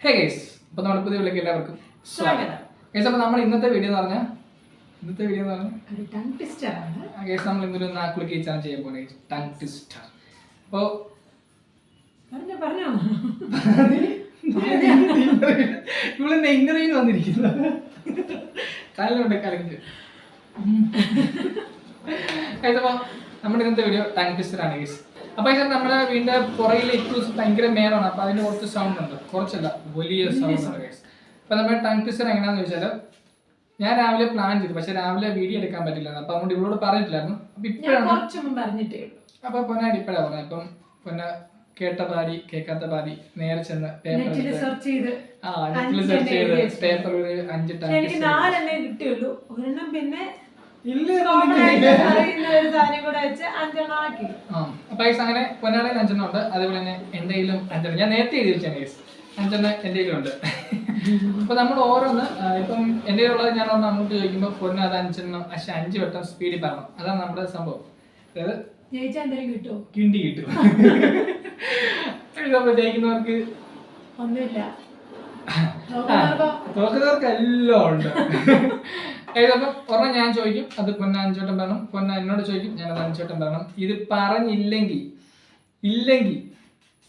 Hey guys അപ്പോൾ നമ്മുടെ പുതിയ വിളിക്ക് എല്ലാവർക്കും സ്വാഗതം. ഗൈസ് അപ്പോൾ നമ്മൾ ഇന്നത്തെ വീഡിയോ എന്ന് പറഞ്ഞാൽ ഇന്നത്തെ വീഡിയോ എന്ന് പറഞ്ഞാൽ ടങ് ട്വിസ്റ്റർ ആണ്. ഗൈസ് നമ്മൾ ഇന്നൊരു നാക്കുളിക്ക് ഈച്ചാണ് ചെയ്യാൻ പോണേ ടങ് ട്വിസ്റ്റർ അപ്പോൾ പറഞ്ഞോ പറഞ്ഞോ. ഇവിടെ ഇങ്ങനെയും വന്നിരിക്കുന്നു. കാലിലുണ്ട് കലങ്ങി. ഗൈസ് അപ്പോൾ നമ്മുടെ ഇന്നത്തെ വീഡിയോ ടങ് ട്വിസ്റ്റർ ആണ് ഗൈസ് അപ്പോൾ ഇത് നമ്മുടെ വീടിന്റെ പുറകിൽ ഇറ്റൂസ് ഭയങ്കര മേലാണ്. അപ്പൊ അതിന് കുറച്ച് സൗണ്ട് ഉണ്ട്. കുറച്ചല്ല വലിയ സൗണ്ട് ഉണ്ട് ഗൈസ് അപ്പോൾ നമ്മുടെ ടങ് ട്വിസ്റ്റർ എങ്ങനെയാന്ന് ചോദിച്ചാൽ ഞാൻ രാവിലെ പ്ലാൻ ചെയ്തു. പക്ഷെ രാവിലെ വീഡിയോ എടുക്കാൻ പറ്റില്ല അപ്പൊ അതുകൊണ്ട് ഇവളോട് പറഞ്ഞിട്ടില്ലായിരുന്നു. അപ്പോൾ ഞാൻ ഇപ്പോഴാണ് അപ്പൊ പൊന്നാടി ഇപ്പഴാ പറഞ്ഞത്. ഇപ്പം പൊന്ന കേട്ട പാതി കേൾക്കാത്ത പാതി നേരെ ചെന്ന് പേപ്പർ സെർച്ച് ചെയ്ത് ആ നെറ്റിൽ സെർച്ച് ചെയ്ത് എഴുതി പേപ്പർ ഒരു അഞ്ച് പക്ഷെ എനിക്ക് ടൈം നാലെണ്ണേ കിട്ടിയുള്ളൂ. ഒരെണ്ണം പിന്നെ ഇല്ല common ആയിട്ട് അറിയുന്ന ഒരു സാധനം കൂടെ വെച്ച് അഞ്ചെണ്ണം ആക്കി. ആ. അപ്പൊ ഗൈസ് അങ്ങനെ പൊന്നാടയിൽ അഞ്ചെണ്ണം ഉണ്ട് അതേപോലെ തന്നെ എന്തെങ്കിലും കയ്യിലും അഞ്ചെണ്ണം. ഞാൻ നേരത്തെ എഴുതി വെച്ചാണ് ഗൈസ് അഞ്ചെണ്ണം എന്തെങ്കിലും കയ്യിലുണ്ട്. അപ്പൊ നമ്മൾ ഓരോന്ന് ഇപ്പം എന്റെ ഉള്ളത് ഞാൻ ഒന്ന് അങ്ങോട്ട് ചോദിക്കുമ്പോൾ പൊന്ന അത് അഞ്ചെണ്ണം പക്ഷെ അഞ്ച് വട്ടം സ്പീഡിൽ പറയണം. അതാണ് നമ്മുടെ സംഭവം. അതായത് കിണ്ടി കിട്ടും. ജയിക്കുന്നവർക്ക് ഒന്നുമില്ല. തോക്കുന്നവർക്ക് എല്ലാം ഉണ്ട്. ഏതപ്പം? ഒരെണ്ണം ഞാൻ ചോദിക്കും. അത് പൊന്ന അഞ്ചോട്ടം പറയണം. പൊന്ന എന്നോട് ചോദിക്കും. ഞാൻ അത് അഞ്ചോട്ടം പറയണം. ഇത് പറഞ്ഞില്ലെങ്കിൽ ഇല്ലെങ്കിൽ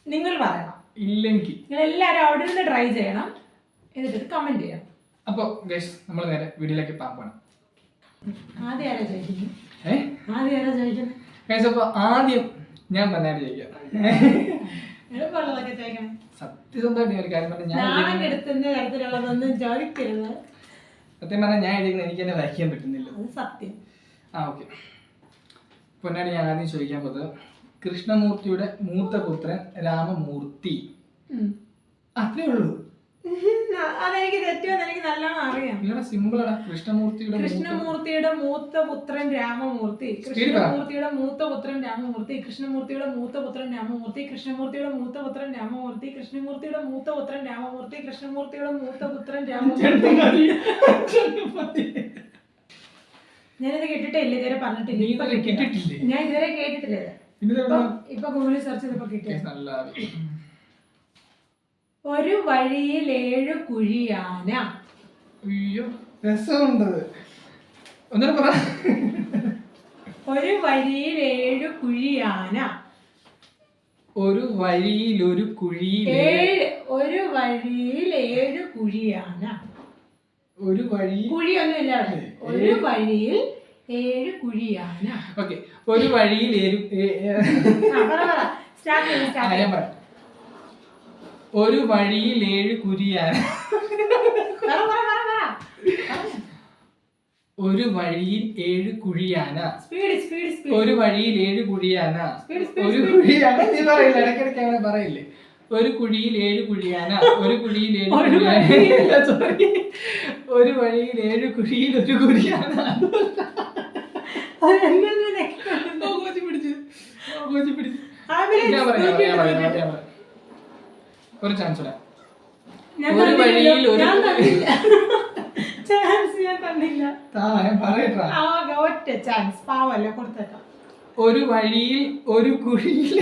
നിങ്ങൾ പറയണം. ഇല്ലെങ്കിൽ. നിങ്ങൾ എല്ലാവരും അവിടെ നിന്ന് ട്രൈ ചെയ്യണം. എന്നിട്ട് കമന്റ് ചെയ്യാം. അപ്പോൾ ഗൈസ് നമ്മൾ നേരെ വീഡിയോയിലേക്ക് പാപ്പാണ് പോകണം ആദ്യം ആരാ ചോദിക്കുന്നത്? ആദ്യം ആരാ ചോദിക്കുന്നത്? ഗൈസ് അപ്പോൾ ആദ്യം ഞാൻ പൊന്നാടി ചോദിക്കാം. സത്യസന്ധമായിട്ട് ഞാൻ ഒരു കാര്യം പറഞ്ഞു ഞാൻ തരത്തിലുള്ളതൊന്നും ചോദിക്കരുത്. സത്യം പറഞ്ഞാൽ ഞാൻ എഴുതിക്കുന്നത് എനിക്ക് തന്നെ വായിക്കാൻ പറ്റുന്നില്ല. അത് സത്യം. ആ ഓക്കെ. പൊന്നാടി ഞാൻ ആദ്യം ചോദിക്കാൻ പോകുന്നത് കൃഷ്ണമൂർത്തിയുടെ മൂത്ത പുത്രൻ രാമമൂർത്തി. അത്രേ ഉള്ളൂ. അതെനിക്ക് തെറ്റുമെന്ന് എനിക്ക് നല്ലോണം അറിയാം. സിമ്പിൾ കൃഷ്ണമൂർത്തിയുടെ കൃഷ്ണമൂർത്തിയുടെ മൂത്ത പുത്രൻ രാമമൂർത്തി കൃഷ്ണമൂർത്തിയുടെ മൂത്ത പുത്രൻ രാമമൂർത്തി കൃഷ്ണമൂർത്തിയുടെ മൂത്ത പുത്രൻ രാമമൂർത്തി കൃഷ്ണമൂർത്തിയുടെ മൂത്ത പുത്രൻ രാമമൂർത്തി കൃഷ്ണമൂർത്തിയുടെ മൂത്ത പുത്രൻ രാമമൂർത്തി കൃഷ്ണമൂർത്തിയുടെ മൂത്ത പുത്രൻ രാമമൂർത്തി. ഞാനിത് കേട്ടിട്ടില്ല ഇതുവരെ പറഞ്ഞിട്ടില്ല? ഞാൻ ഇതുവരെ കേട്ടിട്ടില്ല ഇപ്പൊ? ഗൂഗിളിൽ സെർച്ച് ചെയ്തപ്പോ കിട്ടിയ. ഒരു വഴിയിൽ ഏഴു കുഴിയാന. അയ്യോ രസമുണ്ട്. ഒന്നിനും പറ. ഒരു വഴിയിൽ ഏഴു കുഴിയാന. ഒരു വഴിയിൽ ഒരു കുഴിയിൽ ഏഴ് ഒരു വഴിയിൽ ഏഴു കുഴിയാന. ഒരു വഴി കുഴിയൊന്നുമില്ല അവിടെ. ഒരു വഴിയിൽ ഏഴ് കുഴിയാന. ഓക്കെ. ഒരു വഴിയിൽ ഏഴ് ഏ- ഏ- ആ, പറ, പറ. Start ചെയ്യ്, ആ, start ഞാൻ പറയാം. ഒരു വഴിയിൽ ഏഴ് കുരിയാന. ഒരു വഴിയിൽ ഏഴ് കുഴിയാന. ഒരു വഴിയിൽ ഏഴ് കുഴിയാന ഒരു കുഴിയാണ് കുഴിയാന നീ പറയില്ല ഇടയ്ക്കിടയ്ക്ക് അങ്ങനെ പറയില്ലേ ഒരു കുഴിയിൽ ഏഴ് കുഴിയാന ഒരു കുഴിയിൽ ഏഴ് കുഴിയാന വഴിയിൽ- ഒരു വഴിയിൽ ഏഴ് കുഴിയിൽ ഒരു കുഴിയാന പിടിച്ചു പിടിച്ച് ഞാൻ പറയാം ഞാൻ പറയാം, ഞാൻ പറയാം, നോക്കിയിട്ട് ഞാൻ പറയാം. ഒരു ചാൻസ് ഞാൻ ഒരു. വഴിയിൽ ഒരു- ഞാൻ തന്നില്ല. Chance ഞാൻ തന്നില്ല. ഞാൻ പറയട്ടാ. ആകെ ഒറ്റ ചാൻസ് പാവല്ല കൊടുത്തേക്കാം. ഒരു വഴിയിൽ ഒരു കുഴിയിൽ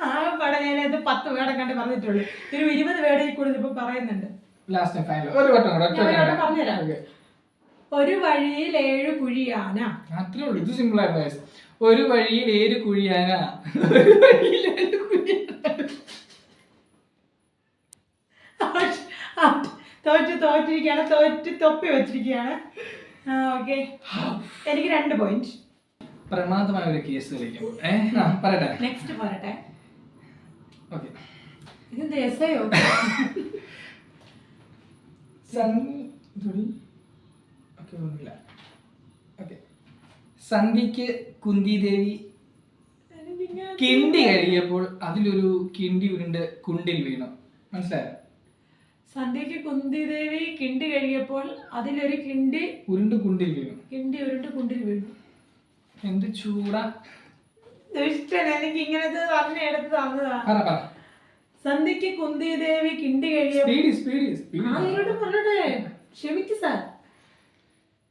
ആ പടം ഞാനത് പത്ത് വേടം കണ്ട് പറഞ്ഞിട്ടുള്ളൂ. ഒരു ഇരുപത് വേടയിൽ കൂടുതൽ ഇപ്പൊ പറയുന്നുണ്ട്. ലാസ്റ്റ് ഫൈനൽ ഒരു വട്ടം കൂടെ ഒറ്റ ഞാൻ പറഞ്ഞുതരാം. ഒരു വഴിയിൽ ഏഴ് കുഴിയാന. അത്രേ ഉള്ളൂ. ഇത് സിമ്പിൾ ആയിരുന്നു guys. ഒരു വഴിയിൽ ഏഴ് കുഴിയാന. ഒരു വഴിയിൽ ഏഴ് കുഴിയാന ആ, തോറ്റ് തോറ്റിരിക്കുകയാണ് തോറ്റ് തൊപ്പി വെച്ചിരിക്കുകയാണ്. ഓക്കെ എനിക്ക് രണ്ട് പോയിന്റ് പ്രമാദമായ ഒരു കേസ് കളിക്കും. പറയട്ടെ. നെക്സ്റ്റ് പറയട്ടെ. ഓക്കെ ഇതെന്ത് എസ്ഐയോ സന്ധ്യക്ക് കുന്തിദേവി കിണ്ടി കഴിയപ്പോൾ അതിലൊരു കിണ്ടി ഉരുണ്ട് കുണ്ടിൽ വീണു. മനസ്സിലായോ? സന്ധ്യക്ക് കുന്തിദേവി കിണ്ടി കഴിയപ്പോൾ അതിലൊരു കിണ്ടി ഉരുണ്ട് കുണ്ടിൽ വീണു. കിണ്ടി ഉരുണ്ട് കുണ്ടിൽ വീണു. എന്ത് ചൂട. ദുഷ്ടൻ എനിക്ക് ഇങ്ങനത്തെ പറഞ്ഞ എടുത്ത് തന്നതാ. സന്ധ്യക്ക് കുന്തിദേവി കിണ്ടി ആ, പറഞ്ഞോട്ടെ. ക്ഷമിക്ക് സാർ.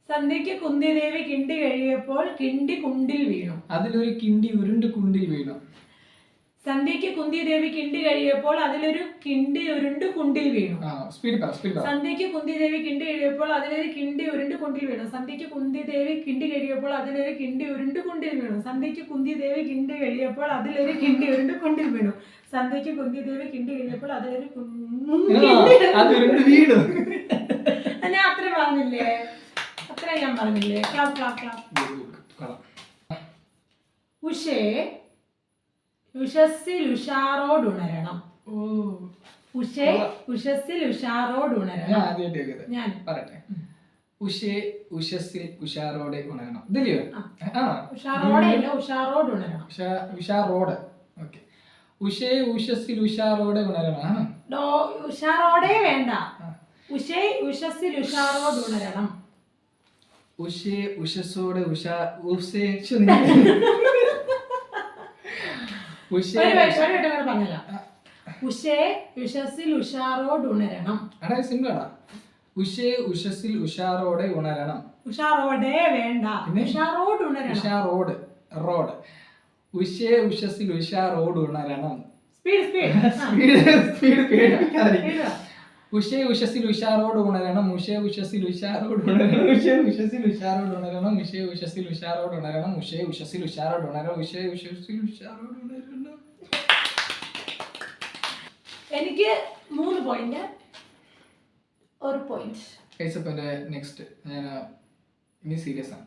സന്ധ്യക്ക് കുന്തിദേവി കിണ്ടി കഴിയപ്പോൾ കിണ്ടി കുണ്ടിൽ വീണു. അതിലൊരു കിണ്ടി ഉരുണ്ട് കുണ്ടിൽ വീണു. സന്ധ്യയ്ക്ക് കുന്തി ദേവി കിണ്ടി കഴിയപ്പോൾ അതിലൊരു കിണ്ടി ഉരുണ്ട് കുണ്ടിൽ വീണു. സന്ധ്യയ്ക്ക് കുന്തി ദേവി കിണ്ടി കഴിയപ്പോൾ അതിലൊരു കിണ്ടി ഉരുണ്ട് കുണ്ടിൽ വീണു. സന്ധ്യയ്ക്ക് കുന്തി ദേവി കിണ്ടി കഴിയപ്പോൾ അതിലൊരു കിണ്ടി ഉരുണ്ട് കുണ്ടിൽ വീണു. സന്ധ്യയ്ക്ക് കുന്തി ദേവി കിണ്ടി കഴിയപ്പോൾ അതിലൊരു കിണ്ടി ഉരുണ്ട് കുണ്ടിൽ വീണു. സന്ധ്യയ്ക്ക് കുന്തി ദേവി കിണ്ടി കഴിഞ്ഞപ്പോൾ അതിലൊരു വീണു. ഞാൻ അത്ര പറഞ്ഞില്ലേ? അത്ര ഞാൻ പറഞ്ഞില്ലേ? Class class class. ഉഷേ ഉഷസ്സിൽ ഉഷാറോടുണരണം. ഓ. ഉഷേ ഉഷസ്സിൽ ഉഷാറോടുണരണം. ആദ്യമായിട്ട് ഞാൻ. പറയട്ടെ. ഉഷേ ഉഷസ്സിൽ ഉഷാറോടെ ഉണരണം. ഇതില്ലയോ ആ. ഉഷാറോടെ ഉഷ ഉഷാറോട്. ഓക്കെ. ഉഷേ ഉഷസ്സിൽ ഉഷാറോടെ ഉണരണം. ഉഷാറോടെ വേണ്ട. ഉഷേ ഉഷസ്സിൽ ഉഷാറോടുണരണം. ഉഷേ ഉഷസ്സോടെ ഉഷാ ഉഷേ നീ- ഉഷേ ഉഷസിൽ ഉഷാറോട് ഉണരണം. അടാ സിമ്പിൾ ആടാ. ഉഷേ ഉഷസ്സിൽ ഉഷാറോടെ ഉണരണം. ഉഷാറോടെ വേണ്ട. പിന്നെ? ഉഷാറോടുണരണം ഉഷാറോഡ് റോഡ് ഉഷേ ഉഷസിൽ ഉഷാറോട് ഉണരണം. സ്പീഡ് സ്പീഡ് സ്പീഡ് സ്പീഡ് പേടിപ്പിക്കാതെ സ്പീഡ് ഉഷേ ഉഷസിൽ ഉഷാറോട് ഉണരണം ഉഷേ ഉഷസിൽ ഉഷാറോട് ഉണരണം ഉഷേ ഉഷസിൽ ഉഷാറോട് ഉണരണം ഉഷേ ഉഷസിൽ ഉഷാറോട് ഉണരണം ഉഷേ ഉഷസിൽ ഉഷാറോട് ഉണരണം ഉഷേ ഉഷസിൽ ഉഷാറോട് ഉണരണം. എനിക്ക് മൂന്ന് പോയിന്റ് ഒരു പോയിന്റ് കേസപ്പന്റെ നെക്സ്റ്റ് ഞാൻ ഇനി സീരിയസ് ആണ്.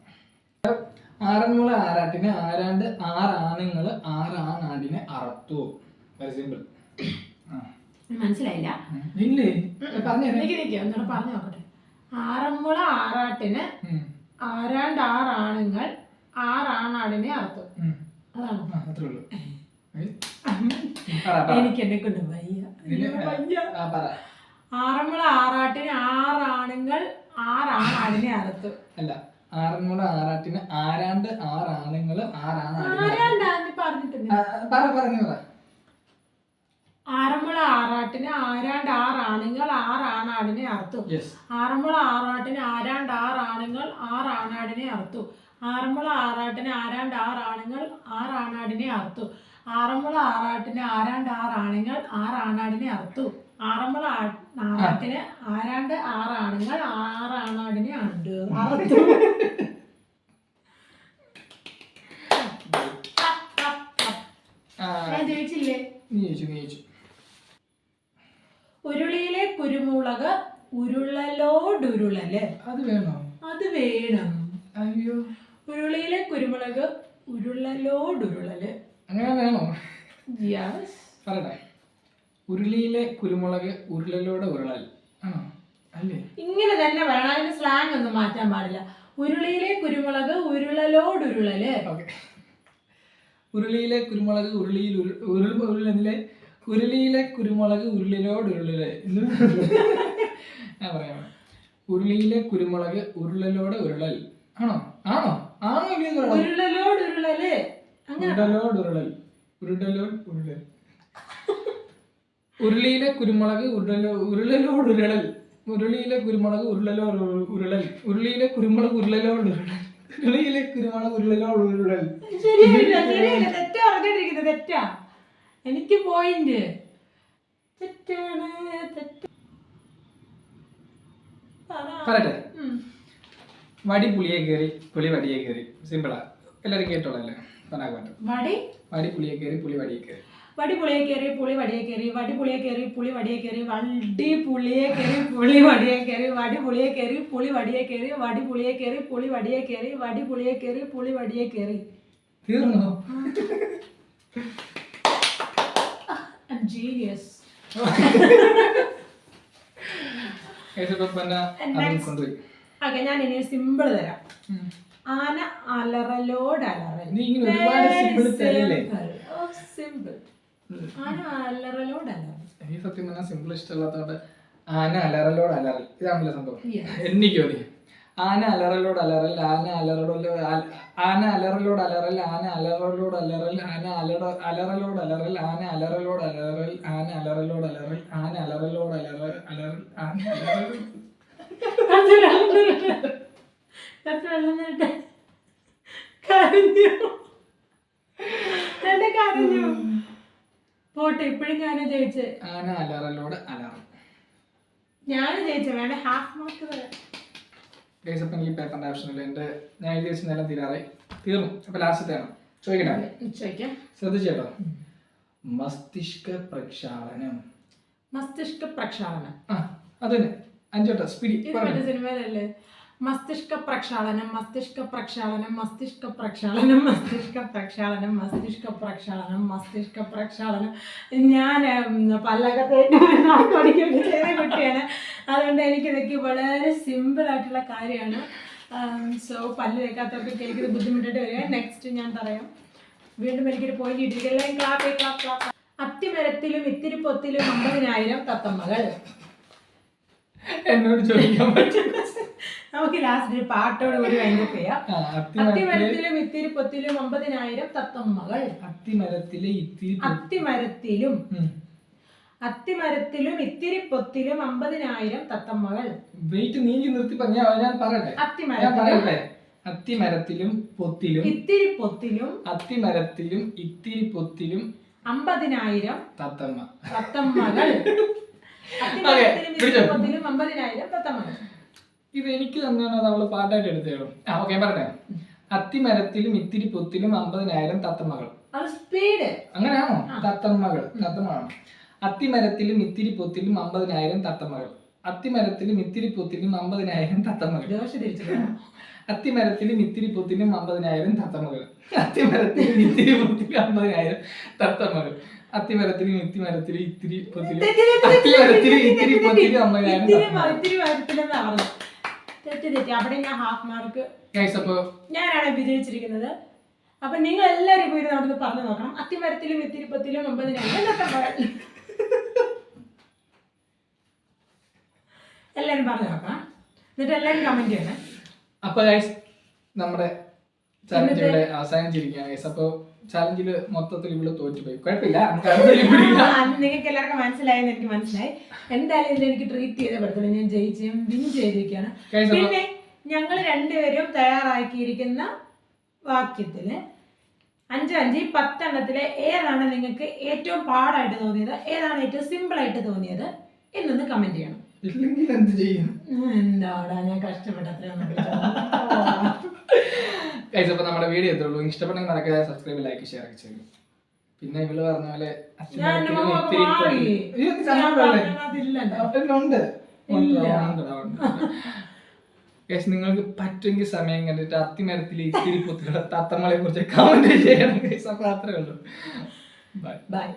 ആറന്മുള ആറാട്ടിന് ആരാണ്ട് ആറാണുങ്ങൾ ആറാണാടിനെ അറത്തു. വെരി സിമ്പിൾ മനസ്സിലായില്ല. പറഞ്ഞു ഒന്നുകൂടെ പറഞ്ഞു നോക്കട്ടെ. ആറന്മുള ആറാട്ടിന് ആരാണ്ട് ആറ് ആണുങ്ങൾ ആറ് അർത്ഥം അറുത്തു അതാണ്. എനിക്ക് എന്നെ കൊണ്ട് വയ്യ. വയ്യ. ആറന്മുള ആറാട്ടിന് ആറ് ആണുങ്ങൾ ആറ് അർത്ഥം അറുത്തു. അല്ല ആറന്മുള ആറാട്ടിന് ആരാണ്ട് ആറാണുങ്ങൾ. പറഞ്ഞിട്ടുണ്ട് ആ, പറ പറഞ്ഞു പറ. ആറന്മുള ആറാട്ടിന് ആരാണ്ട് ആറ് ആണുങ്ങൾ ആറ് ആണാടിനെ അറുത്തു. യെസ് ആറന്മുള ആറാട്ടിന് ആരാണ്ട് ആറ് ആണുങ്ങൾ ആറ് ആണാടിനെ അറുത്തു. ആറന്മുള ആറാട്ടിന് ആരാണ്ട് ആറ് ആണുങ്ങൾ ആറ് ആണാടിനെ അറുത്തു. ആറന്മുള ആറാട്ടിന് ആരാണ്ട് ആറ് ആണുങ്ങൾ ആറ് ആണാടിനെ അറുത്തു. ആറന്മുള ആറാട്ടിന് ആരാണ്ട് ആറ് ആണുങ്ങൾ ആറ് ആണാടിനെ ഉണ്ട് അറുത്തു. ഞാൻ ജയിച്ചില്ലേ? നീ ജയിച്ചു നീ ചോദിച്ചു ഉരുളിയിലെ കുരുമുളക് ഉരുളലോടുരുളൽ. അത് വേണോ? അത് വേണം. അയ്യോ. ഉരുളിയിലെ കുരുമുളക് ഉരുളലോടുരുളൽ. അങ്ങനെ വേണോ? യെസ് പറയട്ടെ ഉരുളിയിലെ കുരുമുളക് ഉരുളലോടെ ഉരുളൽ ആണോ? അല്ലേ? ഇങ്ങനെ തന്നെ പറയണം. അതിന് സ്ലാങ് ഒന്നും മാറ്റാൻ പാടില്ല. ഉരുളിയിലെ കുരുമുളക് ഉരുളലോടുരുളൽ. ഓക്കെ. ഉരുളിയിലെ കുരുമുളക് ഉരുളിയിൽ ഉരു- ഉരുൾ ഉരുളിലെ ഉരുളിയിലെ കുരുമുളക് ഉരുളിലോട് ഉരുളിലെ ഞാൻ പറയാം. ഉരുളിയിലെ കുരുമുളക് ഉരുളലോട് ഉരുളൽ. ആണോ? ആണോ? ആണോ ഉരുളലോട് അങ്ങനെ. ഉരുളലോട് ഉരുളൽ. ഉരുടലോട് ഉരുളൽ. ഉരുളിയിലെ കുരുമുളക് ഉരുളലോ ഉരുളലോട് ഉരുളൽ. ഉരുളിയിലെ കുരുമുളക് ഉരുളലോ ഉരു- ഉരുളൽ. ഉരുളിയിലെ കുരുമുളക് ഉരുളലോട് ഉരുളൽ. ഉരുളിയിലെ കുരുമുളക് ഉരുളലോട് ഉരുളൽ. ശരിയല്ല ശരിയല്ല തെറ്റാ പറഞ്ഞോണ്ടിരിക്കുന്നത് തെറ്റാ. എനിക്ക് പോയിന്റ് തെറ്റാണ് തെറ്റ. പറ. പറയട്ടെ. വടി പുളിയെ കയറി പുളി വടിയെ കയറി സിമ്പിളാ എല്ലാവരും കേട്ടോളല്ലേ? പറയാൻ പറ്റും വടി? വടി പുളിയെ കയറി പുളി വടിയെ കയറി. വടി പുളിയെ കയറി പുളി വടിയെ കയറി വടി പുളിയെ കയറി പുളി വടിയെ കയറി വണ്ടി പുളിയെ കയറി പുളി വടിയെ കയറി വടി പുളിയെ കയറി പുളി വടിയെ കയറി വടി പുളിയെ കയറി പുളി വടിയെ കയറി വടി പുളിയെ കയറി പുളി വടിയെ കയറി. തീർന്നോ? കൊണ്ടുപോയി. ഓക്കെ ഞാൻ ഇനി സിമ്പിൾ തരാം. ആന അലറലോട് അലറൽ. നീ ഇങ്ങനെ ഒരുപാട് simple തരില്ലേ? സിമ്പിൾ ആന അലറലോട് അലറൽ. എനിക്ക് സത്യം പറഞ്ഞാൽ സിമ്പിൾ ഇഷ്ടമല്ലാത്തതുകൊണ്ട് ആന അലറലോട് അലറൽ. ഇതാണല്ലോ സംഭവം. എനിക്ക് മതി ആന അലറലോട് അലറൽ ആന അലറലോട് അല- ആന അലറലോട് അലറൽ ആന അലറലോട് അലറൽ ആന അലറ അലറലോട് അലറൽ ആന അലറലോട് അലറൽ ആന അലറലോട് അലറൽ ആന അലറലോട് അലറൽ അലറൽ ആന. കരഞ്ഞു പോട്ടെ ഇപ്പോഴും ഞാൻ ജയിച്ചേ. ആന അലറലോട് അലാറം ഞാൻ ജയിച്ചേ വേണേ ഹാഫ് മാർക്ക് തരാം ഗൈസ് അപ്പം ഈ പേപ്പറിന്റെ ആവശ്യമില്ല. എന്റെ ഞാൻ എഴുതി വെച്ച നേരം തീരാറായി. തീർന്നു. അപ്പം ലാസ്റ്റത്തെയാണ് ചോദിക്കട്ടെ? ചോദിക്കാം. ശ്രദ്ധിച്ചേട്ടോ മസ്തിഷ്ക പ്രക്ഷാളനം. മസ്തിഷ്ക പ്രക്ഷാളനം. ആ അതന്നെ അഞ്ചോട്ടോ മറ്റേ സിനിമയിലല്ലേ? മസ്തിഷ്ക പ്രക്ഷാളനം മസ്തിഷ്ക പ്രക്ഷാളനം മസ്തിഷ്ക പ്രക്ഷാളനം മസ്തിഷ്ക പ്രക്ഷാളനം മസ്തിഷ്ക പ്രക്ഷാളനം മസ്തിഷ്ക പ്രക്ഷാളനം. ഞാൻ പല്ലകത്തെ ചെറിയ കുട്ടിയാണ്. അതുകൊണ്ട് എനിക്കിതൊക്കെ വളരെ സിമ്പിൾ ആയിട്ടുള്ള കാര്യമാണ്. സോ പല്ല് തേക്കാത്തവർക്ക് കേൾക്കുന്നത് ബുദ്ധിമുട്ടായിട്ട് വരിക. നെക്സ്റ്റ് ഞാൻ പറയാം. വീണ്ടും എനിക്കൊരു പോയിന്റ് കിട്ടിയിട്ടില്ല ക്ലാപ്പ് ക്ലാപ്പ് ക്ലാപ്പ് അത്തിമരത്തിലും ഇത്തിരി പൊത്തിലും അമ്പതിനായിരം തത്തമ്മകൾ. എന്നോട് ചോദിക്കാൻ പറ്റും നമുക്ക് ലാസ്റ്റ് ഒരു പാട്ടോട് കൂടി വൈൻഡപ്പ് ചെയ്യാം. അത്തിമരത്തിലും ഇത്തിരി പൊത്തിലും അമ്പതിനായിരം തത്തമ്മകൾ അത്തിമരത്തിലെ ഇത്തിരി അത്തിമരത്തിലും. അത്തിമരത്തിലും ഇത്തിരി പൊത്തിലും അമ്പതിനായിരം തത്തമ്മകൾ വെയിറ്റ് നീങ്ങി നിർത്തി പറഞ്ഞ ഞാൻ പറയട്ടെ? ഞാൻ അത്തിമരത്തിലും പറയട്ടെ? അത്തിമരത്തിലും പൊത്തിലും ഇത്തിരി പൊത്തിലും അത്തിമരത്തിലും ഇത്തിരി പൊത്തിലും അമ്പതിനായിരം തത്തമ്മ തത്തമ്മകൾ അത്തിമരത്തിലും ഇത്തിരി. പൊത്തിലും അമ്പതിനായിരം തത്തമ്മകൾ ഇത് എനിക്ക് തന്നെയാണ് അത് അവൾ പാട്ടായിട്ട് എടുത്തേളൂ ആ ഓക്കെ പറയട്ടെ അത്തിമരത്തിലും ഇത്തിരി പൊത്തിലും അമ്പതിനായിരം തത്തമ്മകൾ. അങ്ങനെയാണോ? തത്തമ്മകൾ തത്തമ്മകളാണ്. അത്തിമരത്തിലും ഇത്തിരി പൊത്തിലും അമ്പതിനായിരം തത്തമ്മകൾ. അത്തിമരത്തിലും ഇത്തിരി പൊത്തിലും അമ്പതിനായിരം തത്തമ്മകൾ. അത്തിമരത്തിലും ഇത്തിരി പൊത്തിലും അമ്പതിനായിരം തത്തമ്മകൾ. അത്തിമരത്തിലും ഇത്തിരി പൊത്തിലും അമ്പതിനായിരം തത്തമ്മകൾ. അത്തിമരത്തിലും ഇത്തിമരത്തിലും ഇത്തിരി പൊത്തിലും അത്തിമരത്തിലും ഇത്തിരി പൊത്തിലും അമ്പതിനായിരം തെറ്റി തെറ്റി. അവിടെ ഞാൻ ഹാഫ് മാർക്ക് ഞാനാണ് വിജയിച്ചിരിക്കുന്നത്. അപ്പൊ നിങ്ങൾ എല്ലാരും പോയി നടന്ന് പറഞ്ഞു നോക്കണം. അത്തിമരത്തിലും ഇത്തിരിപ്പത്തിലും ഒമ്പതിനായിരം തത്തമ്മകൾ എല്ലാരും പറഞ്ഞു നോക്കാം. എന്നിട്ട് എല്ലാരും കമന്റ് ചെയ്യണേ. അപ്പൊ നമ്മുടെ ചലഞ്ച് ഇവിടെ അവസാനിച്ചിരിക്കുകയാണ് ഗൈസ് അപ്പൊ ചലഞ്ചിൽ മൊത്തത്തിൽ ഇവിടെ തോറ്റുപോയി. കുഴപ്പമില്ല. നിങ്ങൾക്ക് എല്ലാവർക്കും മനസ്സിലായെന്ന് എനിക്ക് മനസ്സിലായി. എന്തായാലും ഇതിൽ എനിക്ക് ട്രീറ്റ് ചെയ്ത പറ്റത്തില്ല ഞാൻ ജയിച്ചും വിൻ ചെയ്തിരിക്കുകയാണ്. പിന്നെ ഞങ്ങൾ രണ്ടുപേരും തയ്യാറാക്കിയിരിക്കുന്ന വാക്യത്തിൽ അഞ്ച് അഞ്ച് പത്തെണ്ണത്തിലെ ഏതാണ് നിങ്ങൾക്ക് ഏറ്റവും പാടായിട്ട് തോന്നിയത്? ഏതാണ് ഏറ്റവും സിമ്പിൾ ആയിട്ട് തോന്നിയത്? എന്നൊന്ന് കമന്റ് ചെയ്യണം. എന്താടാ ഞാൻ കഷ്ടപ്പെട്ട അത്രയൊന്നും ഗൈസ് അപ്പൊ നമ്മുടെ വീഡിയോ എത്തുള്ളൂ ഇഷ്ടപ്പെട്ടെങ്കിൽ നടക്കുക സബ്സ്ക്രൈബ് ലൈക്ക് ഷെയർ ഒക്കെ ചെയ്യും. പിന്നെ ഇവൾ പറഞ്ഞ പോലെ. ഉണ്ട്. ഗൈസ് നിങ്ങൾക്ക് പറ്റുമെങ്കിൽ സമയം കണ്ടിട്ട് അത്തിമരത്തിൽ ഇത്തിരി പുത്തുകളെ തത്തമ്മളെ കുറിച്ച് കമന്റ് ചെയ്യണം ഗൈസ് അപ്പൊ അത്രേ ഉള്ളൂ. Bye bye